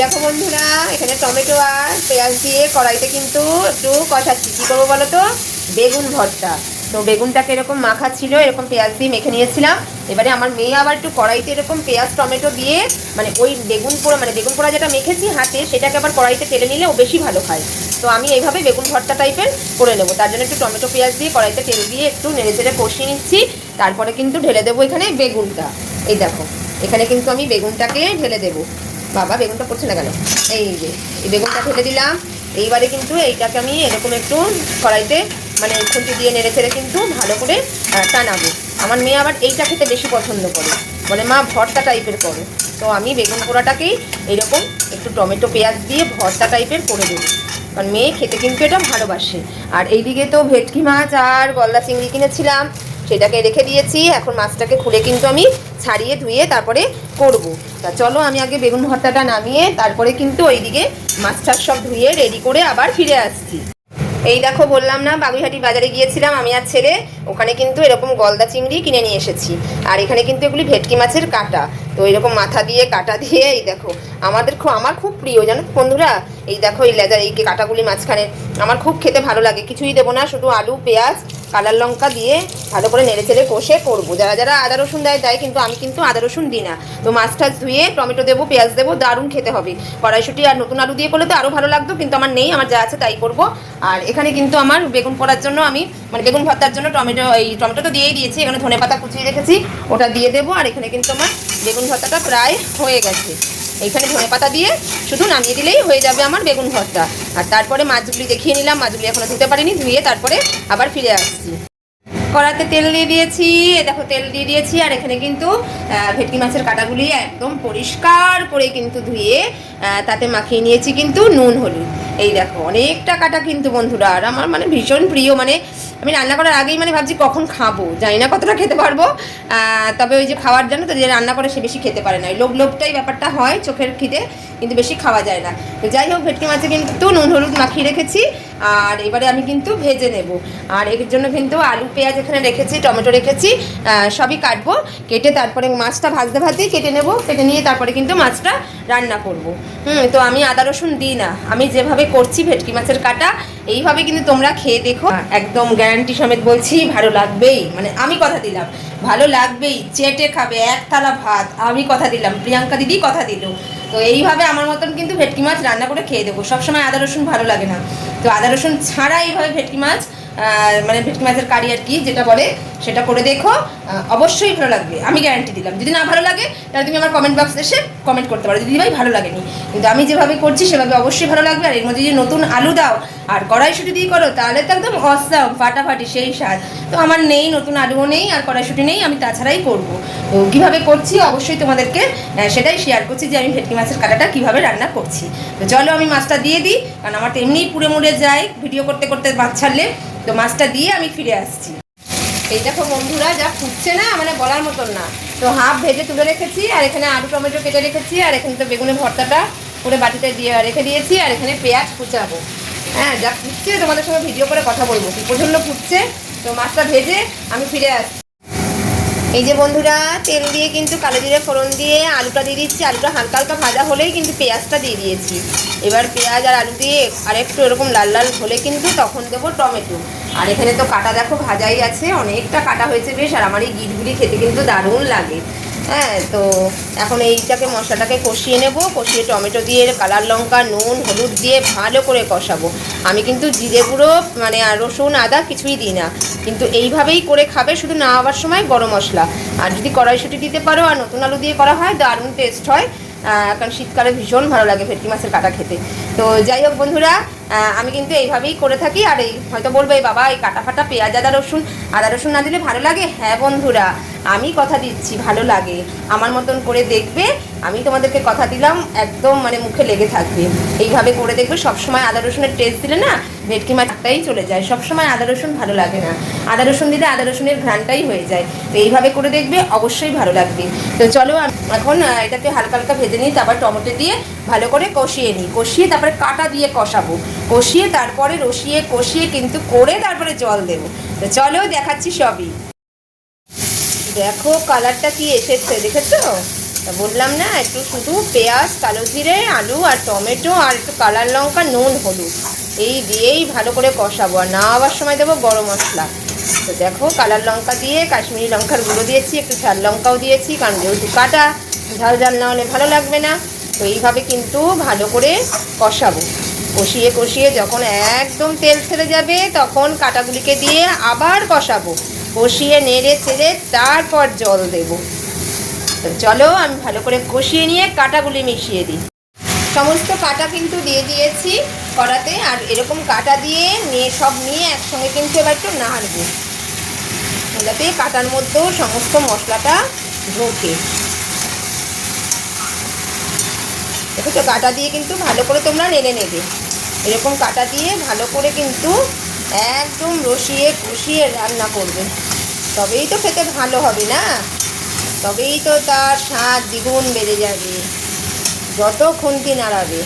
দেখো বন্ধুরা, এখানে টমেটো আর পেঁয়াজ দিয়ে কড়াইতে কিন্তু একটু কষাচ্ছি। কী করব বলো তো? বেগুন ভর্তা। তো বেগুনটাকে এরকম মাখা ছিল এরকম পেঁয়াজ দিয়ে মেখে নিয়েছিলাম। এবারে আমার মেয়ে আবার একটু কড়াইতে এরকম পেঁয়াজ, টমেটো দিয়ে মানে ওই বেগুন পোড়া মানে বেগুন পোড়া যেটা মেখেছি হাতে, সেটাকে আবার কড়াইতে তেলে নিলে ও বেশি ভালো খায়। তো আমি এইভাবে বেগুন ভর্তা টাইপের করে নেব। তার জন্য একটু টমেটো পেঁয়াজ দিয়ে কড়াইতে তেল দিয়ে একটু নেড়ে চেড়ে কষিয়ে নিচ্ছি। তারপরে কিন্তু ঢেলে দেবো এখানে বেগুনটা। এই দেখো, এখানে কিন্তু আমি বেগুনটাকে ঢেলে দেবো। বাবা বেগুনটা পড়ছে না কেন? এই যে, এই বেগুনটা ঢেলে দিলাম। এইবারে কিন্তু এইটাকে আমি এরকম একটু কড়াইতে মানে খুঁটি দিয়ে নেড়ে ছেড়ে কিন্তু ভালো করে টানাবো। আমার মেয়ে আবার এইটা খেতে বেশি পছন্দ করে। বলে মা ভর্তা টাইপের করো। তো আমি বেগুন পোড়াটাকেই এরকম একটু টমেটো, পেঁয়াজ দিয়ে ভর্তা টাইপের করে দেবো। কারণ মেয়ে খেতে কিন্তু এটা ভালোবাসে। আর এইদিকে তো ভেটকি মাছ আর গলদা চিংড়ি কিনেছিলাম। সেটাকে রেখে দিয়েছি। এখন মাছটাকে খুলে কিন্তু আমি ছাড়িয়ে ধুয়ে তারপরে করব। তা চলো আমি আগে বেগুন ভর্তাটা নামিয়ে তারপরে কিন্তু ওইদিকে মাছটার সব ধুয়ে রেডি করে আবার ফিরে আসছি। এই দেখো বললাম না, বাগুইহাটি বাজারে গিয়েছিলাম আমি আর ছেড়ে ওখানে কিন্তু এরকম গলদা চিংড়ি কিনে নিয়ে এসেছি। আর এখানে কিন্তু এগুলি ভেটকি মাছের কাটা। তো এরকম মাথা দিয়ে, কাটা দিয়ে, এই দেখো, আমাদের খুব আমার খুব প্রিয়, জানো বন্ধুরা? এই দেখো, এই লেদার এই কাটাগুলি মাঝখানে, আমার খুব খেতে ভালো লাগে, কিছুই দেবো না, শুধু আলু, পেঁয়াজ, কালার লঙ্কা দিয়ে ভালো করে নেড়ে চেড়ে কষে করব। যারা যারা আদা রসুন দেয় দেয় কিন্তু আমি কিন্তু আদা রসুন দিই না। তো মাছ টাছ ধুয়ে টমেটো দেবো, পেঁয়াজ দেবো, দারুণ খেতে হবে। কড়াইশুটি আর নতুন আলু দিয়ে করলে তো আরও ভালো লাগতো, কিন্তু আমার নেই, আমার যা আছে তাই করব। আর এখানে কিন্তু আমার বেগুন পোড়ার জন্য আমি মানে বেগুন ভর্তার জন্য টমেটো, এই টমেটো তো দিয়েই দিয়েছি, এখানে ধনে পাতা কুচিয়ে রেখেছি, ওটা দিয়ে দেবো, আর এখানে কিন্তু আমার বেগুন ভর্তাটা প্রায় হয়ে গেছে। এইখানে ধনে পাতা দিয়ে শুধু নামিয়ে দিলেই হয়ে যাবে আমার বেগুন ভর্তা। আর তারপরে মাছগুলি দেখিয়ে নিলাম, মাছগুলি এখনও ধুতে পারিনি, ধুয়ে তারপরে আবার ফিরে আসছি। কড়াতে তেল দিয়ে দিয়েছি দেখো তেল দিয়ে দিয়েছি, আর এখানে কিন্তু ভেটকি মাছের কাটাগুলি একদম পরিষ্কার করে কিন্তু ধুয়ে তাতে মাখিয়ে নিয়েছি কিন্তু নুন, হলুদ। এই দেখো, অনেকটা কাটা কিন্তু বন্ধুরা, আর আমার মানে ভীষণ প্রিয় মানে আমি রান্না করার আগেই মানে ভাবছি কখন খাব, জানি না কতটা খেতে পারব। তবে ওই যে খাওয়ার জন্য তো যে রান্না করে সে বেশি খেতে পারে না। লোভ লোভটাই ব্যাপারটা হয় চোখের খিদে। কিন্তু বেশি খাওয়া যায় না। যাই হোক, ভেটকি মাছে কিন্তু নুন, হলুদ মাখিয়ে রেখেছি, আর এবারে আমি কিন্তু ভেজে নেব। আর এর জন্য কিন্তু আলু, পেঁয়াজ এখানে রেখেছি, টমেটো রেখেছি সবই কাটবো, কেটে তারপরে মাছটা ভাজতে ভাজতেই কেটে নেব, কেটে নিয়ে তারপরে কিন্তু মাছটা রান্না করব। হুম, তো আমি আদা, রসুন দিই না, আমি যেভাবে করছি ভেটকি মাছের কাটা, এইভাবে কিন্তু তোমরা খেয়ে দেখো। একদম গ্যারান্টি সমেত বলছি, ভালো লাগবেই মানে আমি কথা দিলাম। ভালো লাগবেই, চেটে খাবে, এক থালা ভাত। আমি কথা দিলাম, প্রিয়াঙ্কা দিদি কথা দিল। তো এইভাবে আমার মতন কিন্তু ভেটকি মাছ রান্না করে খেয়ে দেবো। সবসময় আদা, রসুন ভালো লাগে না। তো আদা, রসুন ছাড়া এইভাবে ভেটকি মাছ মানে ভেটকি মাছের কারি আর কি যেটা বলে, সেটা করে দেখো। অবশ্যই ভালো লাগবে, আমি গ্যারান্টি দিলাম। যদি না ভালো লাগে, তাহলে তুমি আমার কমেন্ট বক্সে এসে কমেন্ট করতে পারো। দিদি ভাই ভালো লাগেনি। কিন্তু আমি যেভাবে করছি, সেভাবে অবশ্যই ভালো লাগবে। আর এর মধ্যে যদি নতুন আলু দাও আর কড়াইশুটি দিয়ে করো, তাহলে তো একদম অসাম ফাটাফাটি, সেই স্বাদ। তো আমার নেই, নতুন আলুও নেই, আর কড়াইশুটি নেই, আমি তাছাড়াই করব। তো কীভাবে করছি, অবশ্যই তোমাদেরকে সেটাই শেয়ার করছি যে আমি ভেটকি মাছের কাটাটা কীভাবে রান্না করছি। তো চলো আমি মাছটা দিয়ে দিই, কারণ আমার তো এমনিই পুড়ে মুড়ে যায়, ভিডিও করতে করতে মাছ ছাড়লে। তো মাছটা দিয়ে আমি ফিরে আসছি। এই দেখো বন্ধুরা, যা ফুটছে না মানে বলার মতন না। তো হাফ ভেজে তুলে রেখেছি, আর এখানে আলু টমেটো কেটে রেখেছি, আর এখানে তো বেগুনের ভর্তাটা করে বাটিতে দিয়ে রেখে দিয়েছি, আর এখানে পেঁয়াজ কুচাবো। হ্যাঁ যা ফুটছে, তোমাদের সঙ্গে ভিডিও করে কথা বলব। কি প্রচণ্ড ফুটছে, তো মাছটা ভেজে আমি ফিরে আসছি। এই যে বন্ধুরা, তেল দিয়ে কিন্তু কালো জিরে ফোড়ন দিয়ে আলুটা দিয়ে দিচ্ছি। আলুটা হালকা হালকা ভাজা হলেই কিন্তু পেঁয়াজটা দিয়ে দিয়েছি। এবার পেঁয়াজ আর আলু দিয়ে আর একটু এরকম লাল লাল হলে কিন্তু তখন দেবো টমেটো। আর এখানে তো কাটা দেখো, ভাজাই আছে। অনেকটা কাটা হয়েছে বেশ, আর আমার এই গিটগুলি খেতে কিন্তু দারুণ লাগে। হ্যাঁ তো এখন এইটাকে মশলাটাকে কষিয়ে নেব। কষিয়ে টমেটো দিয়ে কালার লঙ্কা, নুন, হলুদ দিয়ে ভালো করে কষাবো। আমি কিন্তু জিরে গুঁড়ো মানে আর রসুন, আদা কিছুই দিই না। কিন্তু এইভাবেই করে খাবে, শুধু না হওয়ার সময় গরম মশলা। আর যদি কড়াইশুটি দিতে পারো আর নতুন আলু দিয়ে করা হয়, দারুণ টেস্ট হয়। কারণ শীতকালে ভীষণ ভালো লাগে ভেটকি মাছের কাটা খেতে। তো যাই হোক বন্ধুরা আমি কিন্তু এইভাবেই করে থাকি আর এই হয়তো বলবে, "এই বাবা, এই কাটা ফাটা পেঁয়াজ, আদা, রসুন। আদা, রসুন না দিলে ভালো লাগে? হ্যাঁ বন্ধুরা, আমি কথা দিচ্ছি, ভালো লাগে। আমার মতন করে দেখবে, আমি তোমাদেরকে কথা দিলাম, একদম মানে মুখে লেগে থাকবে। এইভাবে করে দেখবে, সবসময় আদা, রসুনের টেস্ট দিলে না, ভেটকি মাছটাই চলে যায়। সবসময় আদা, রসুন ভালো লাগে না। আদা, রসুন দিলে আদা, রসুনের ঘ্রাণটাই হয়ে যায়। তো এইভাবে করে দেখবে, অবশ্যই ভালো লাগবে। তো চলো এখন এটাকে হালকা হালকা ভেজে নিই, তারপর টমেটো দিয়ে ভালো করে কষিয়ে নিই। কষিয়ে তারপরে কাটা দিয়ে কষাবো। কষিয়ে তারপরে রসিয়ে, কষিয়ে কিন্তু করে তারপরে জল দেবো। তো চলো দেখাচ্ছি সবই। দেখো কালারটা কি এসেছে, দেখেছ? তা বললাম না, একটু শুধু পেঁয়াজ, কালো জিরে, আলু আর টমেটো আর একটু কালার লঙ্কা, নুন, হলুদ। এই দিয়েই ভালো করে কষাবো। আর না আবার সময় দেবো গরম মশলা। তো দেখো কালার লঙ্কা দিয়ে, কাশ্মীরি লঙ্কার গুঁড়ো দিয়েছি, একটু ঝাল লঙ্কাও দিয়েছি, কারণ যেহেতু কাটা, ঝাল ঝাল না হলে ভালো লাগবে না। তো এইভাবে কিন্তু ভালো করে কষাবো। কষিয়ে কষিয়ে যখন একদম তেল ছেড়ে যাবে, তখন কাটাগুলিকে দিয়ে আবার কষাবো। কষিয়ে নেড়ে ছেড়ে তারপর জল দেবো। তো চলো, আমি ভালো করে কষিয়ে নিয়ে কাটাগুলি মিশিয়ে দিই। সমস্ত কাটা কিন্তু দিয়ে দিয়েছি কড়াতে, আর এরকম কাটা দিয়ে নিয়ে, সব নিয়ে একসঙ্গে কিন্তু এবার একটু নাড়বো। যাতে কাটার মধ্যেও সমস্ত মশলাটা ঢোকে। দেখেছ কাটা দিয়ে কিন্তু ভালো করে তোমরা নেড়ে নেবে। এরকম কাটা দিয়ে ভালো করে কিন্তু একদম রসিয়ে কষিয়ে রান্না করবে। তবেই তো খেতে ভালো হবে না? তবেই তো তার স্বাদ দ্বিগুণ বেড়ে যাবে। যত খুন্তি নাড়াবে।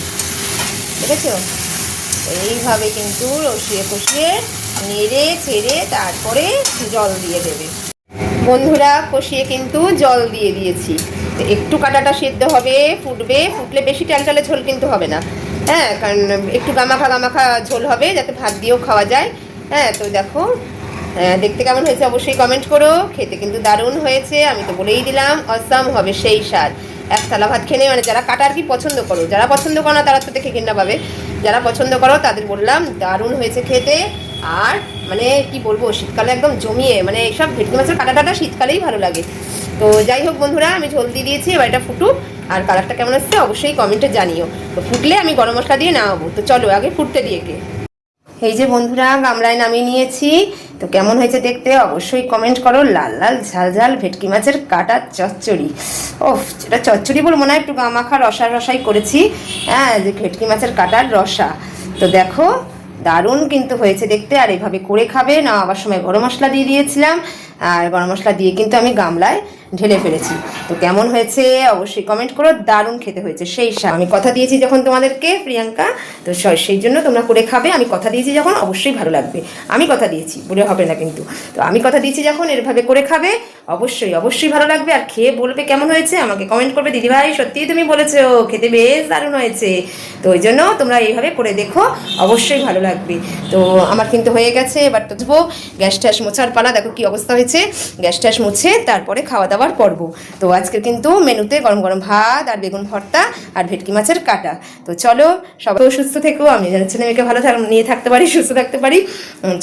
দেখেছ? এইভাবে কিন্তু রসিয়ে কষিয়ে নেড়ে, ছেড়ে তারপরে জল দিয়ে দেবে। বন্ধুরা, কষিয়ে কিন্তু জল দিয়ে দিয়েছি। একটু কাটাটা সিদ্ধ হবে ফুটবে ফুটলে বেশি টালটালে ঝোল কিন্তু হবে না। হ্যাঁ কারণ একটু গামাখা গামাখা ঝোল হবে যাতে ভাত দিয়েও খাওয়া যায়। হ্যাঁ তো দেখো হ্যাঁ, দেখতে কেমন হয়েছে অবশ্যই কমেন্ট করো। খেতে কিন্তু দারুণ হয়েছে আমি তো বলেই দিলাম অসাম হবে সেই স্বাদ। এক থালা ভাত খেলে মানে যারা কাটা আর কি পছন্দ করো যারা পছন্দ করো না তারা তো দেখে ঘেন্না পাবে। যারা পছন্দ করো তাদের বললাম দারুণ হয়েছে খেতে। আর মানে কি বলব শীতকালে একদম জমিয়ে মানে এইসব ভেটকি মাছের কাটা টাটা শীতকালেই ভালো লাগে। তো যাই হোক বন্ধুরা, আমি ঝোল দিয়ে দিয়েছি, এবার এটা ফুটুক। আর কালারটা কেমন আসছে অবশ্যই কমেন্টে জানিও। তো ফুটলে আমি গরম মশলা দিয়ে নামাবো। তো চলো আগে ফুটতে দিয়ে কে এই যে বন্ধুরা, গামলায় নামিয়ে নিয়েছি। তো কেমন হয়েছে দেখতে অবশ্যই কমেন্ট করো। লাল লাল ঝাল ঝাল ভেটকি মাছের কাটা চচ্চড়ি। ও এটা চচ্চড়ি বলে মনে হয় একটু গামাখা রসা রসাই করেছি। হ্যাঁ যে ভেটকি মাছের কাটার রসা। তো দেখো, দারুণ কিন্তু হয়েছে দেখতে। আর এভাবে করে খাবে। না আবার সময় গরম মশলা দিয়ে দিয়েছিলাম। আর গরম মশলা দিয়ে কিন্তু আমি গামলায় ঢেলে ফেলেছি। তো কেমন হয়েছে অবশ্যই কমেন্ট করো, দারুণ খেতে হয়েছে। সেই স্বাদ। আমি কথা দিয়েছি যখন তোমাদেরকে, প্রিয়াঙ্কা। তো স- সেই জন্য তোমরা করে খাবে। আমি কথা দিয়েছি যখন, অবশ্যই ভালো লাগবে। আমি কথা দিয়েছি, বলে হবে না কিন্তু। তো আমি কথা দিয়েছি যখন, এরভাবে করে খাবে। অবশ্যই অবশ্যই ভালো লাগবে। আর খেয়ে বলবে কেমন হয়েছে? আমাকে কমেন্ট করবে, দিদিভাই, সত্যিই তুমি বলেছ, খেতে বেশ দারুণ হয়েছে। তো ওই জন্য তোমরা এইভাবে করে দেখো, অবশ্যই ভালো লাগবে। তো আমার কিন্তু হয়ে গেছে। এবার তো দেবো গ্যাস ট্যাস মোছার পালা। দেখো কি অবস্থা হয়েছে। গ্যাস ট্যাস মুছে তারপরে খাওয়া দাওয়ার পর্ব। তো আজকে কিন্তু মেনুতে গরম গরম ভাত আর বেগুন ভর্তা আর ভেটকি মাছের কাটা। তো চলো, সবাই সুস্থ থেকো, আমি যেন ছেলে মেয়েকে ভালো থাক, নিয়ে থাকতে পারি, সুস্থ থাকতে পারি।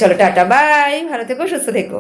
চলো, টাটা, বাই, ভালো থেকো, সুস্থ থেকো।